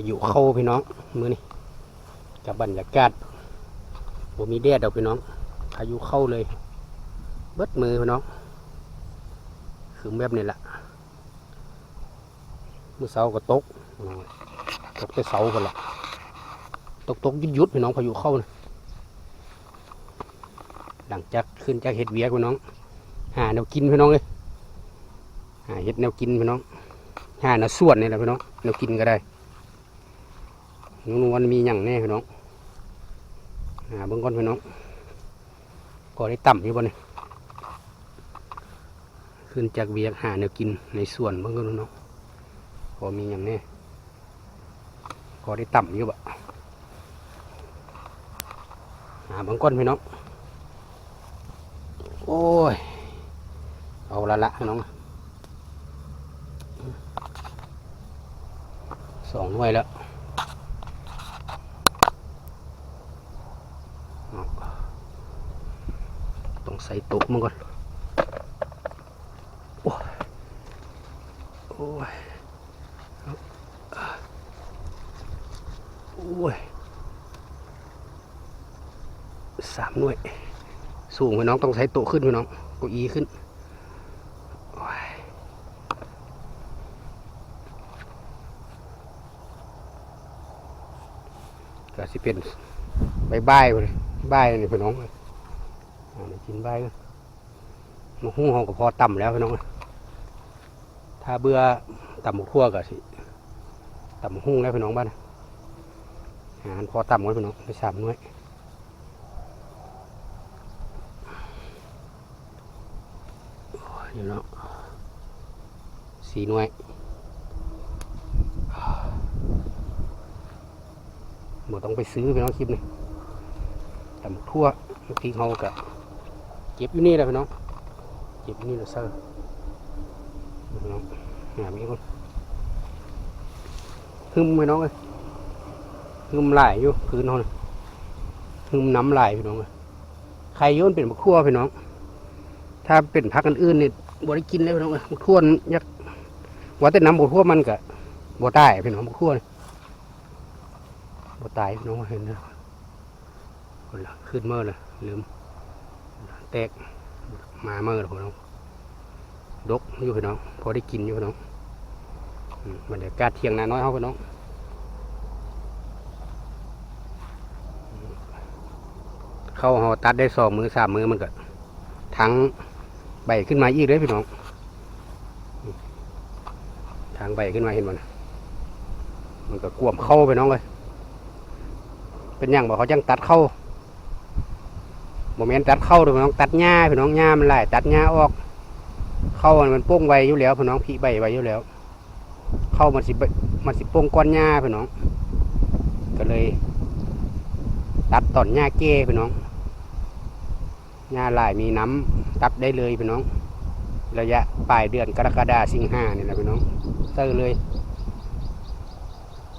ายุเข้าพี่น้องมือนี่กับบรรยากาศบ่มีแดดดอกพี่น้องพายุเข้าเลย เบิดมือพี่น้องคือแบบนี้แหละมื่อเสาก็ตกตกแต่เสากันละตกตกยุดยุดพี่น้องพายุเข้านะหลังจากขึ้นจากเห็ดเวียกพี่น้อง หาแนวกินพี่น้องเลยหาเห็ดแนวกินพี่น้องหาแนวส่วนนี่แหละพี่น้องแนวกินก็ได้ นุ่นวันมีอย่างแน่พี่น้องหาเบิ่งก่อนพี่น้องก็ได้ต่ำอยู่บ่เนี่ยขึ้นจากเวียกหาแนวกินในส่วนเบิ่งก่อนพี่น้องพอมีอย่างแน่ก็ได้ต่ำอยู่บ่หาเบิ่งก่อนพี่น้องโอ้ย เอาละละน้องสองหน่วยแล้วเอา ต้องใส่ตุกมันก่อน โอ้โอ้ยโอ้ยสามหน่วย สูงพี่น้องต้องใช้โต๊ะขึ้นพี่น้องเก้าอี้ขึ้นก็สิเป็นใบใบายเลยใบายนี่พี่น้องเดี๋ย กินใบมาหุ้งหองก็พอต่ำแล้วพี่น้องเอ้ยถ้าเบื่อต่ำหมกทั่วก็สิต่ำหุ้งแล้วพี่น้องบ้านนะอาหารพอต่ำไว้พี่น้องไปสามหน้วยอยู่เนาะสี่หน่วยหมดต้องไปซื้อพี่น้องคลิปนี่ต่ำทั่วบางทีเขาก็ เก็บอยู่นี่แหละพี่น้องเก็บอยู่นี่แหละเซอร์พี่น้องหามีคนหึมพี่น้องเลยหึมไหลายอยู่พื้นเขาน่ะหึมน้ำไหลายพี่น้องเลยใครโยนเป็นมะขั่วพี่น้อง ถ้าเป็นพักกันอื่นนี่บริกินเลยพี่น้องเอ้ยบักทั่วนี่ยักว่าแต่น้ำบักทั่วมันก็บ่ตายพี่น้องบักทั่วนี่บ่ตายพี่น้องเห็นนะคนละขึ้นเมื่อเลยลืม ตกมาเมื่อเลยพี่น้องดกอยู่พี่น้องพอได้กินอยู่พี่น้องมบรรยากาศเที่ยงนาน้อยเขาพี่น้องเข้าหอตัดได้สองมือสามมือมันก็ทั้งใบขึ้นมาอีกเลยพี่น้องทางใบขึ้นมาเห็นมันมันก็กวมเข้าไปน้องเลย เป็นอย่างบอกเขาจังตัดเข้า โมเมนตัดเข้าเลยพี่น้องตัดหญ้าพี่น้องหญ้ามันหลายตัดหญ้าออก เข้ามันโป้งไวอยู่แล้วพี่น้องพี่ใบไวอยู่แล้ว เข้ามันสิมันสิโป้งก้อนหญ้าพี่น้อง ก็เลย ตัดตอนหญ้าเก้พี่น้องหญ้าลายมีน้ำตัดได้เลยพี่น้อง ระยะปลายเดือนกรกฎาสิงหาเนี่ยแหละพี่น้องเซอร์เลย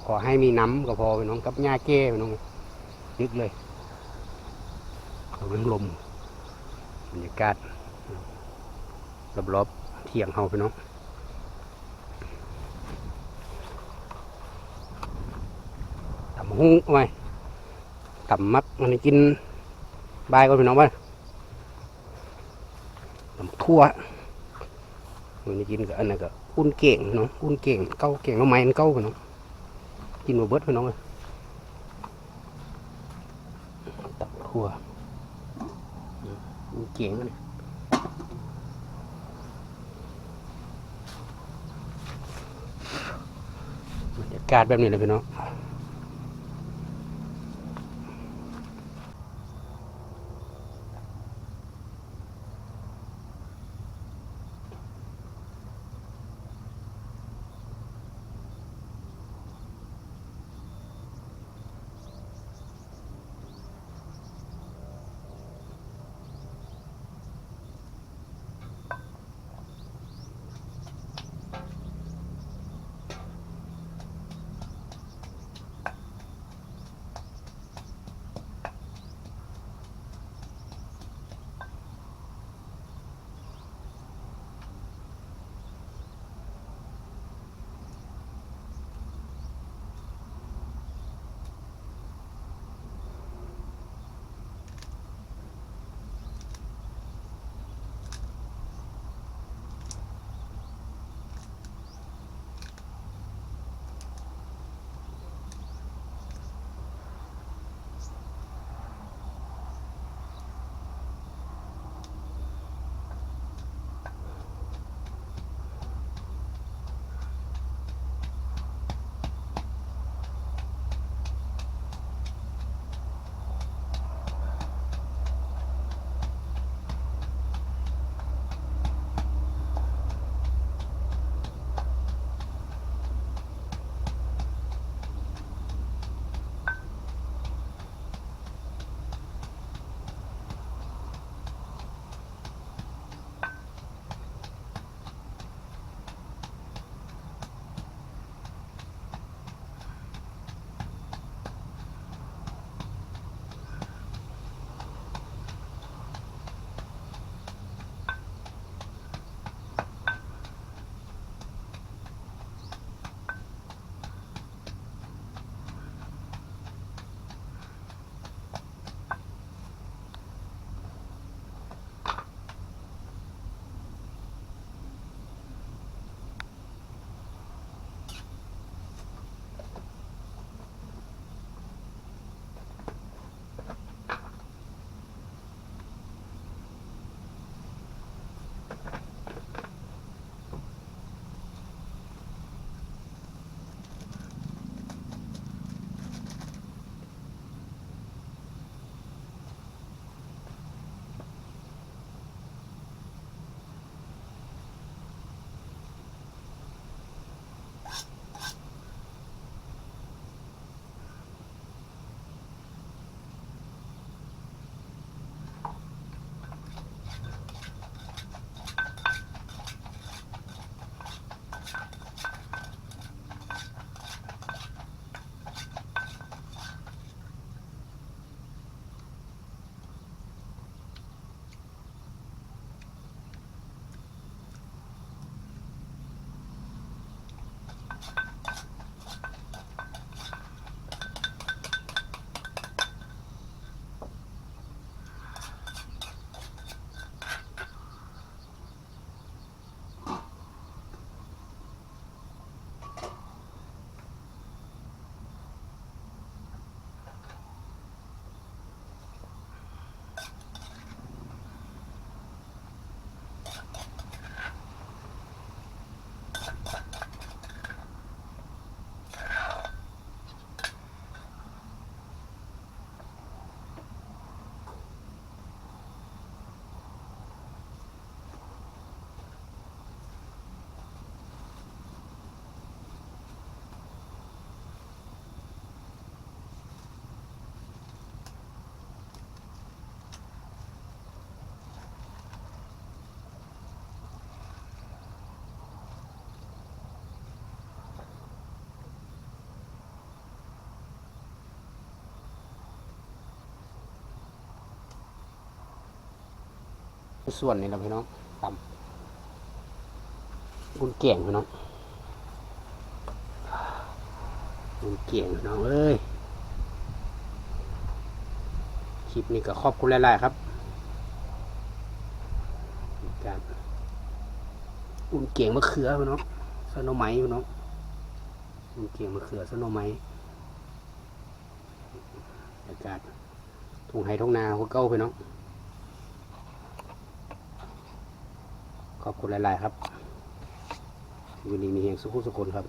ขอให้มีน้ำก็พอพี่น้องกับหญ้าแก้พี่น้อง ยึกเลย เอาเรื่องลมบรรยากาศรอบๆเที่ยงเฮาพี่น้องตำหุ้งไว้ตำมักมันกินบายก่อนพี่น้องบ้านน้ำทั่วมันจะกินกับอันนั้นก็อุ่นเก่งเนาะอุ่นเก่งเก้าเก่งเอาไม้เก้าไปเนาะกินมาเบิดไปน้องเลยตับทั่ว เก๋งเลยบรรยากาศแบบนี้เลยพี่น้อง ส่วนนี่แหละพี่น้องตำบุญเก่งพี่น้องบุญเก่งพี่น้องเอ้ยคลิปนี้ก็ขอบคุณหลายๆครับการบุญเก่งมะเขือพี่น้องสโนไม้พี่น้องบุญเก่งมะเขือสโนไม้อากาศทุ่งไห้ทุ่งนาหัวเก้าพี่น้อง ขอบคุณหลาย ๆ ครับวันนี้มีเฮงสุขุสุคนครับ